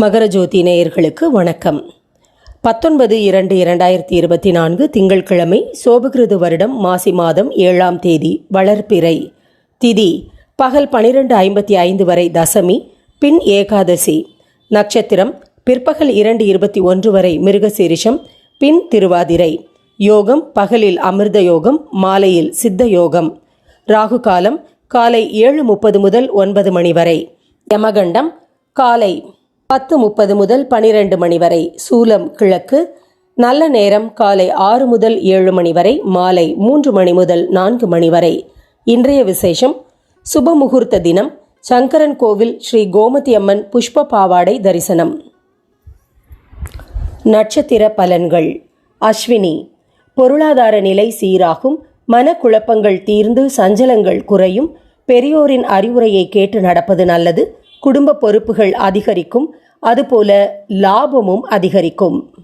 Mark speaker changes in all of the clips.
Speaker 1: மகரஜோதி நேயர்களுக்கு வணக்கம். பத்தொன்பது இரண்டு இரண்டாயிரத்தி இருபத்தி நான்கு திங்கட்கிழமை சோபகிருது வருடம் மாசி மாதம் ஏழாம் தேதி வளர்ப்பிறை திதி பகல் பனிரெண்டு ஐம்பத்தி ஐந்து வரை தசமி பின் ஏகாதசி நட்சத்திரம் பிற்பகல் இரண்டு இருபத்தி ஒன்று வரை மிருகசீரிஷம் பின் திருவாதிரை யோகம் பகலில் அமிர்த யோகம் மாலையில் சித்த யோகம். ராகு காலம் காலை ஏழு முப்பது முதல் ஒன்பது மணி வரை. யமகண்டம் காலை பத்து முப்பது முதல் பனிரெண்டு மணி வரை சூலம் கிழக்கு நல்ல நேரம் காலை ஆறு முதல் ஏழு மணி வரை மாலை மூன்று மணி முதல் நான்கு மணி வரை. இன்றைய விசேஷம் சுப முகூர்த்த தினம் சங்கரன் கோவில் ஸ்ரீ கோமதி அம்மன் புஷ்ப பாவாடை தரிசனம். நட்சத்திர பலன்கள். அஸ்வினி பொருளாதார நிலை சீராகும் மனக்குழப்பங்கள் தீர்ந்து சஞ்சலங்கள் குறையும் பெரியோரின் அறிவுரையை கேட்டு நடப்பது நல்லது. குடும்ப பொறுப்புகள் அதிகரிக்கும் அதுபோல லாபமும் அதிகரிக்கும்.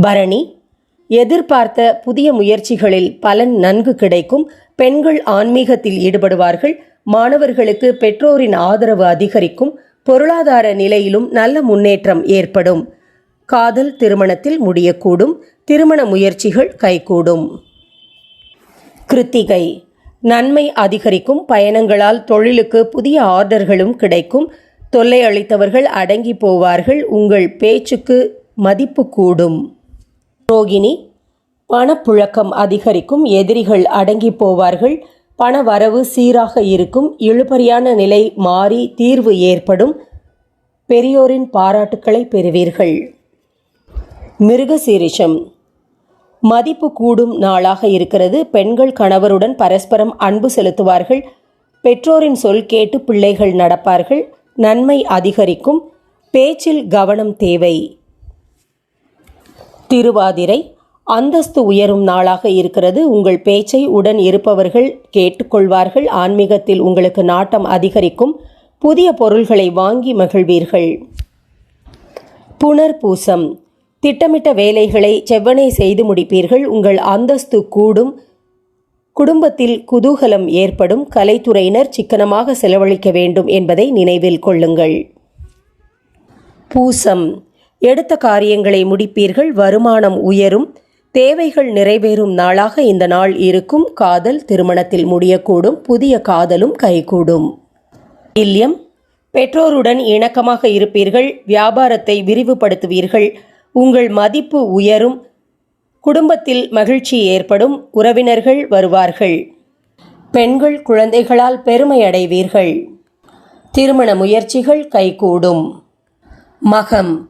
Speaker 1: பரணி எதிர்பார்த்த புதிய முயற்சிகளில் பலன் நன்கு கிடைக்கும். பெண்கள் ஆன்மீகத்தில் ஈடுபடுவார்கள். மாணவர்களுக்கு பெற்றோரின் ஆதரவு அதிகரிக்கும். பொருளாதார நிலையிலும் நல்ல முன்னேற்றம் ஏற்படும். காதல் திருமணத்தில் முடியக்கூடும். திருமண முயற்சிகள் கைகூடும். கிருத்திகை நன்மை அதிகரிக்கும் பயணங்களால் தொழிலுக்கு புதிய ஆர்டர்களும் கிடைக்கும். தொல்லை அளித்தவர்கள் அடங்கி போவார்கள். உங்கள் பேச்சுக்கு மதிப்பு கூடும். ரோகிணி பணப்புழக்கம் அதிகரிக்கும். எதிரிகள் அடங்கி போவார்கள். பண வரவு சீராக இருக்கும். இழுபறியான நிலை மாறி தீர்வு ஏற்படும். பெரியோரின் பாராட்டுக்களை பெறுவீர்கள். மிருகசீரிஷம் மதிப்பு கூடும் நாளாக இருக்கிறது. பெண்கள் கணவருடன் பரஸ்பரம் அன்பு செலுத்துவார்கள். பெற்றோரின் சொல் கேட்டு பிள்ளைகள் நடப்பார்கள். நன்மை அதிகரிக்கும். பேச்சில் கவனம் தேவை. திருவாதிரை அந்தஸ்து உயரும் நாளாக இருக்கிறது. உங்கள் பேச்சை உடன் இருப்பவர்கள் கேட்டுக்கொள்வார்கள். ஆன்மீகத்தில் உங்களுக்கு நாட்டம் அதிகரிக்கும். புதிய பொருள்களை வாங்கி மகிழ்வீர்கள். புனர்பூசம் திட்டமிட்ட வேலைகளை செவ்வனே செய்து முடிப்பீர்கள். உங்கள் அந்தஸ்து கூடும். குடும்பத்தில் குதூகலம் ஏற்படும். கலைத்துறையினர் சிக்கனமாக செலவழிக்க வேண்டும் என்பதை நினைவில் கொள்ளுங்கள். பூசம். எடுத்த காரியங்களை முடிப்பீர்கள். வருமானம் உயரும். தேவைகள் நிறைவேறும் நாளாக இந்த நாள் இருக்கும். காதல் திருமணத்தில் முடியக்கூடும். புதிய காதலும் கைகூடும். இல்லியம் பெற்றோருடன் இணக்கமாக இருப்பீர்கள். வியாபாரத்தை விரிவுபடுத்துவீர்கள். உங்கள் மதிப்பு உயரும். குடும்பத்தில் மகிழ்ச்சி ஏற்படும். உறவினர்கள் வருவார்கள். பெண்கள் குழந்தைகளால் பெருமை அடைவீர்கள். திருமண முயற்சிகள் கைகூடும். மகம்.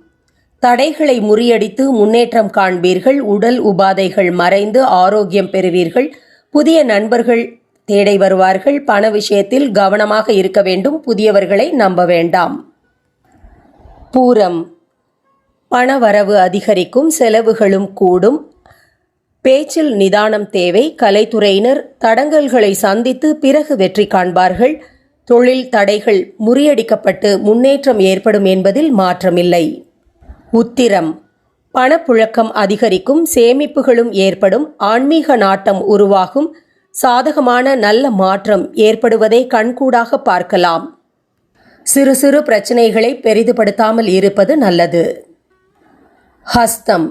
Speaker 1: தடைகளை முறியடித்து முன்னேற்றம் காண்பீர்கள். உடல் உபாதைகள் மறைந்து ஆரோக்கியம் பெறுவீர்கள். புதிய நண்பர்கள் தேடை வருவார்கள். பண விஷயத்தில் கவனமாக இருக்க வேண்டும். புதியவர்களை நம்ப வேண்டாம். பூரம். பண வரவு அதிகரிக்கும் செலவுகளும் கூடும். பேச்சில் நிதானம் தேவை. கலைத்துறையினர் தடங்கல்களை சந்தித்து பிறகு வெற்றி காண்பார்கள். தொழில் தடைகள் முறியடிக்கப்பட்டு முன்னேற்றம் ஏற்படும் என்பதில் மாற்றமில்லை. உத்திரம். பணப்புழக்கம் அதிகரிக்கும் சேமிப்புகளும் ஏற்படும் ஆன்மீக நாட்டம் உருவாகும். சாதகமான நல்ல மாற்றம் ஏற்படுவதை கண்கூடாக பார்க்கலாம். சிறு சிறு பிரச்சனைகளை பெரிதுபடுத்தாமல் இருப்பது நல்லது. ஹஸ்தம்.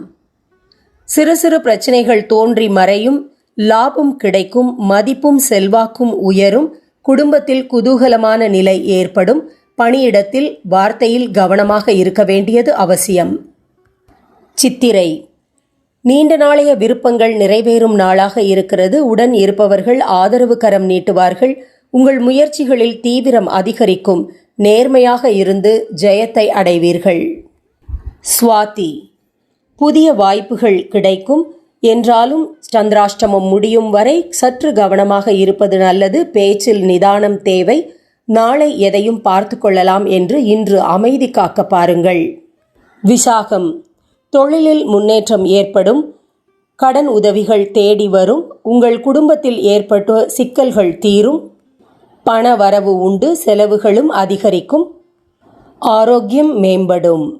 Speaker 1: சிறு சிறு பிரச்சனைகள் தோன்றி மறையும் லாபம் கிடைக்கும் மதிப்பும் செல்வாக்கும் உயரும் குடும்பத்தில் குதூகலமான நிலை ஏற்படும் பணியிடத்தில் வார்த்தையில் கவனமாக இருக்க வேண்டியது அவசியம். சித்திரை. நீண்ட நாளைய விருப்பங்கள் நிறைவேறும் நாளாக இருக்கிறது. உடன் இருப்பவர்கள் ஆதரவு கரம் நீட்டுவார்கள். உங்கள் முயற்சிகளில் தீவிரம் அதிகரிக்கும். நேர்மையாக இருந்து ஜெயத்தை அடைவீர்கள். சுவாதி. புதிய வாய்ப்புகள் கிடைக்கும். என்றாலும் சந்திராஷ்டமம் முடியும் வரை சற்று கவனமாக இருப்பது நல்லது. பேச்சில் நிதானம் தேவை. நாளை எதையும் பார்த்து கொள்ளலாம் என்று இன்று அமைதி காக்க பாருங்கள். விசாகம். தொழிலில் முன்னேற்றம் ஏற்படும். கடன் உதவிகள் தேடி வரும். உங்கள் குடும்பத்தில் ஏற்பட்ட சிக்கல்கள் தீரும். பண வரவு உண்டு. செலவுகளும் அதிகரிக்கும். ஆரோக்கியம் மேம்படும்.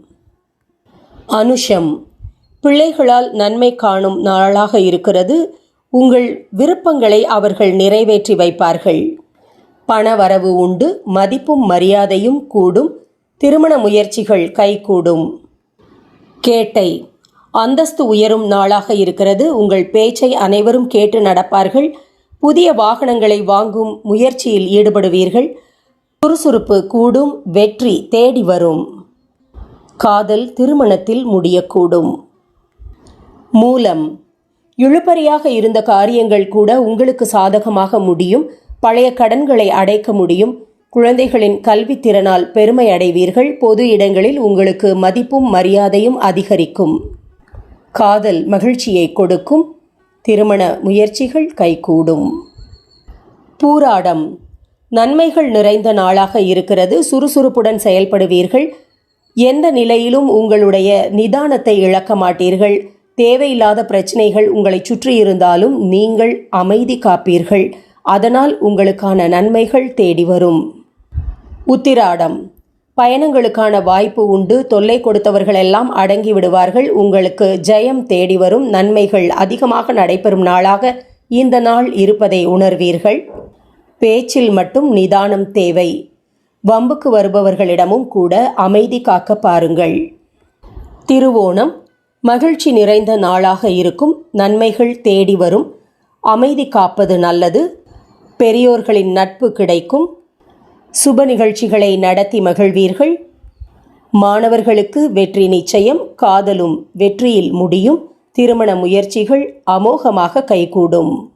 Speaker 1: அனுஷம். பிள்ளைகளால் நன்மை காணும் நாளாக இருக்கிறது. உங்கள் விருப்பங்களை அவர்கள் நிறைவேற்றி வைப்பார்கள். பண வரவு உண்டு மதிப்பும் மரியாதையும் கூடும் திருமண முயற்சிகள் கைகூடும். கேட்டை அந்தஸ்து உயரும் நாளாக இருக்கிறது. உங்கள் பேச்சை அனைவரும் கேட்டு நடப்பார்கள். புதிய வாகனங்களை வாங்கும் முயற்சியில் ஈடுபடுவீர்கள். சுறுசுறுப்பு கூடும் வெற்றி தேடி வரும். காதல் திருமணத்தில் முடியக்கூடும். மூலம். இழுபறியாக இருந்த காரியங்கள் கூட உங்களுக்கு சாதகமாக முடியும் பழைய கடன்களை அடைக்க முடியும். குழந்தைகளின் கல்வித்திறனால் பெருமை அடைவீர்கள் பொது இடங்களில் உங்களுக்கு மதிப்பும் மரியாதையும் அதிகரிக்கும். காதல் மகிழ்ச்சியை கொடுக்கும் திருமண முயற்சிகள் கைகூடும். பூராடம். நன்மைகள் நிறைந்த நாளாக இருக்கிறது சுறுசுறுப்புடன் செயல்படுவீர்கள். எந்த நிலையிலும் உங்களுடைய நிதானத்தை இழக்க மாட்டீர்கள். தேவையில்லாத பிரச்சனைகள் உங்களை சுற்றி இருந்தாலும் நீங்கள் அமைதி காப்பீர்கள். அதனால் உங்களுக்கான நன்மைகள் தேடி வரும். உத்திராடம். பயணங்களுக்கான வாய்ப்பு உண்டு. தொல்லை கொடுத்தவர்களெல்லாம் அடங்கி விடுவார்கள். உங்களுக்கு ஜெயம் தேடி வரும். நன்மைகள் அதிகமாக நடைபெறும் நாளாக இந்த நாள் இருப்பதை உணர்வீர்கள். பேச்சில் மட்டும் நிதானம் தேவை. வம்புக்கு வருபவர்களிடமும் கூட அமைதி காக்க பாருங்கள். திருவோணம். மகிழ்ச்சி நிறைந்த நாளாக இருக்கும். நன்மைகள் தேடி வரும். அமைதி காப்பது நல்லது. பெரியோர்களின் நட்பு கிடைக்கும். சுப நிகழ்ச்சிகளை நடத்தி மகிழ்வீர்கள். மாணவர்களுக்கு வெற்றி நிச்சயம். காதலும் வெற்றியில் முடியும். திருமண முயற்சிகள் அமோகமாக கைகூடும்.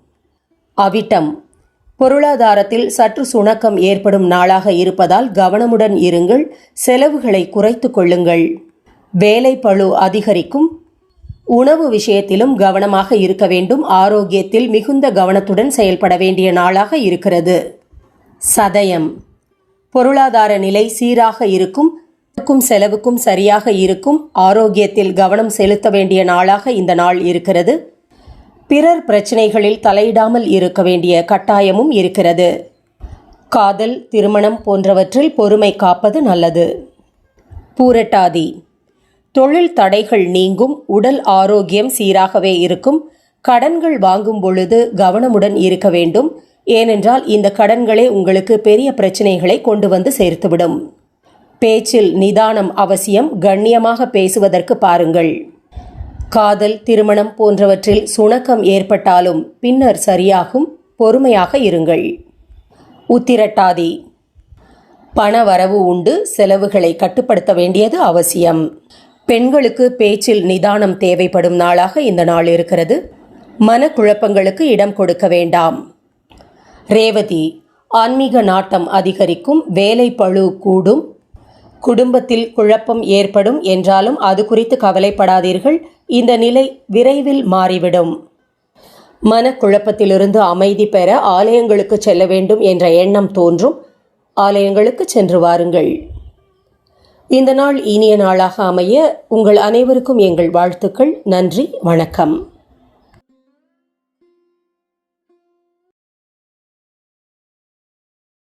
Speaker 1: அவிட்டம். பொருளாதாரத்தில் சற்று சுணக்கம் ஏற்படும் நாளாக இருப்பதால் கவனமுடன் இருங்கள். செலவுகளை குறைத்து கொள்ளுங்கள். வேலை பளு அதிகரிக்கும். உணவு விஷயத்திலும் கவனமாக இருக்க வேண்டும். ஆரோக்கியத்தில் மிகுந்த கவனத்துடன் செயல்பட வேண்டிய நாளாக இருக்கிறது. சதயம். பொருளாதார நிலை சீராக இருக்கும். செலவுக்கும் சரியாக இருக்கும். ஆரோக்கியத்தில் கவனம் செலுத்த வேண்டிய நாளாக இந்த நாள் இருக்கிறது. பிறர் பிரச்சனைகளில் தலையிடாமல் இருக்க வேண்டிய கட்டாயமும் இருக்கிறது. காதல் திருமணம் போன்றவற்றில் பொறுமை காப்பது நல்லது. பூரட்டாதி. தொழில் தடைகள் நீங்கும் உடல் ஆரோக்கியம் சீராகவே இருக்கும் கடன்கள் வாங்கும் பொழுது கவனமுடன் இருக்க வேண்டும். ஏனென்றால் இந்த கடன்களே உங்களுக்கு பெரிய பிரச்சனைகளை கொண்டு வந்து சேர்த்துவிடும். பேச்சில் நிதானம் அவசியம் கண்ணியமாக பேசுவதற்கு பாருங்கள். காதல் திருமணம் போன்றவற்றில் சுணக்கம் ஏற்பட்டாலும் பின்னர் சரியாகும் பொறுமையாக இருங்கள். உத்திரட்டாதி. பண வரவு உண்டு செலவுகளை கட்டுப்படுத்த வேண்டியது அவசியம். பெண்களுக்கு பேச்சில் நிதானம் தேவைப்படும் நாளாக இந்த நாள் இருக்கிறது. மனக்குழப்பங்களுக்கு இடம் கொடுக்க வேண்டாம். ரேவதி ஆன்மீக நாட்டம் அதிகரிக்கும் வேலை பழு கூடும். குடும்பத்தில் குழப்பம் ஏற்படும் என்றாலும் அது குறித்து கவலைப்படாதீர்கள். இந்த நிலை விரைவில் மாறிவிடும். மனக்குழப்பத்திலிருந்து அமைதி பெற ஆலயங்களுக்கு செல்ல வேண்டும் என்ற எண்ணம் தோன்றும். ஆலயங்களுக்கு சென்று வாருங்கள். இந்த நாள் இனிய நாளாக அமைய உங்கள் அனைவருக்கும் எங்கள் வாழ்த்துக்கள். நன்றி வணக்கம்.